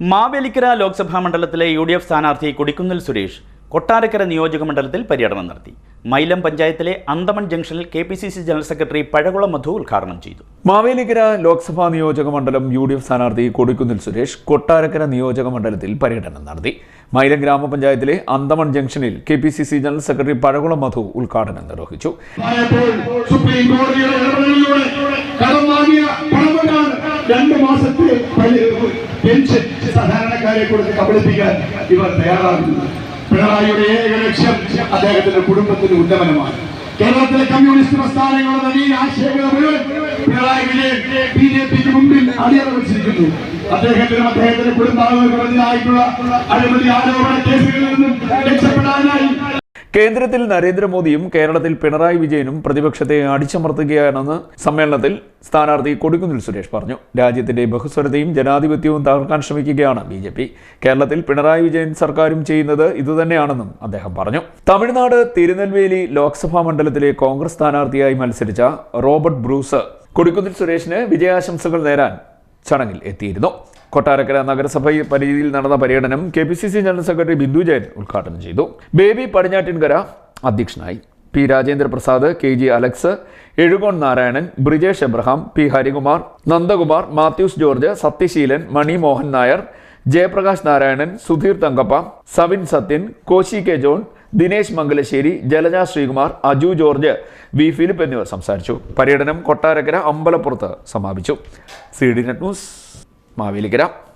മാവേലിക്കര ലോക്സഭാ മണ്ഡലത്തിലെ U D F സ്ഥാനാർത്ഥി കൊടിക്കുന്നിൽ സുരേഷ് കൊട്ടാരക്കര നിയോജക മണ്ഡലത്തിൽ പര്യടനം നടത്തി. മൈലം പഞ്ചായത്തിലെ അന്തമൺ ജംഗ്ഷനിൽ K P C C general secretary Pazhakulam Madhu ഉദ്ഘാടനം ചെയ്തു. മാവേലിക്കര ലോക്സഭാ നിയോജക മണ്ഡലം യു ഡി എഫ് സ്ഥാനാർത്ഥി കൊടിക്കുന്നിൽ സുരേഷ് കൊട്ടാരക്കര നിയോജക മണ്ഡലത്തിൽ പര്യടനം നടത്തി. മൈലം ഗ്രാമപഞ്ചായത്തിലെ അന്തമൺ ജംഗ്ഷനിൽ K P C C general secretary Pazhakulam Madhu ഉദ്ഘാടനം നിർവഹിച്ചു. രണ്ട് മാസത്തെ പെൻഷൻ സാധാരണക്കാരെ കൊടുത്ത് കബളിപ്പിക്കാൻ ഇവർ തയ്യാറാകുന്നു. പിണറായിയുടെ ഏക ലക്ഷ്യം അദ്ദേഹത്തിന്റെ കുടുംബത്തിന്റെ ഉന്നമനമാണ്. കേരളത്തിലെ കമ്മ്യൂണിസ്റ്റ് പ്രസ്ഥാനങ്ങളുടെ നവീന ആശയങ്ങൾ പിണറായി വിജയൻ ബി ജെ പിക്ക് മുമ്പിൽ അടിയറ വെച്ചിരിക്കുന്നു. അദ്ദേഹത്തിനും അദ്ദേഹത്തിന്റെ കുടുംബാംഗങ്ങൾക്കുമെതിരായിട്ടുള്ള അഴിമതി ആരോപണ കേസുകളിൽ നിന്നും കേന്ദ്രത്തിൽ നരേന്ദ്രമോദിയും കേരളത്തിൽ പിണറായി വിജയനും പ്രതിപക്ഷത്തെ അടിച്ചമർത്തുകയാണെന്ന് സമ്മേളനത്തിൽ സ്ഥാനാർത്ഥി കൊടിക്കുന്നിൽ സുരേഷ് പറഞ്ഞു. രാജ്യത്തിന്റെ ബഹുസ്വരതയും ജനാധിപത്യവും തകർക്കാൻ ശ്രമിക്കുകയാണ് ബി ജെ പി. കേരളത്തിൽ പിണറായി വിജയൻ സർക്കാരും ചെയ്യുന്നത് ഇതുതന്നെയാണെന്നും അദ്ദേഹം പറഞ്ഞു. തമിഴ്നാട് തിരുനെൽവേലി ലോക്സഭാ മണ്ഡലത്തിലെ കോൺഗ്രസ് സ്ഥാനാർത്ഥിയായി മത്സരിച്ച റോബർട്ട് ബ്രൂസ് കൊടിക്കുന്നിൽ സുരേഷിന് വിജയാശംസകൾ നേരാൻ ചടങ്ങിൽ എത്തിയിരുന്നു. കൊട്ടാരക്കര നഗരസഭ പരിധിയിൽ നടന്ന പര്യടനം K P C C general secretary Bindu Jayan ഉദ്ഘാടനം ചെയ്തു. ബേബി പടിഞ്ഞാറ്റിൻകര അധ്യക്ഷനായി. P Rajendra Prasad K G Alex Ezhukone Narayanan Brijesh Abraham P Harikumar Nandakumar Mathews George Sathyaseelan Mani Mohan Nair Jayaprakash Narayanan Sudheer Thankappa Savin Sathyan Koshy K John Dinesh Mangalassery Jalaja Sreekumar Aju George V Philip എന്നിവർ സംസാരിച്ചു. പര്യടനം കൊട്ടാരക്കര അമ്പലപ്പുറത്ത് സമാപിച്ചു. C D net news Mavelikkara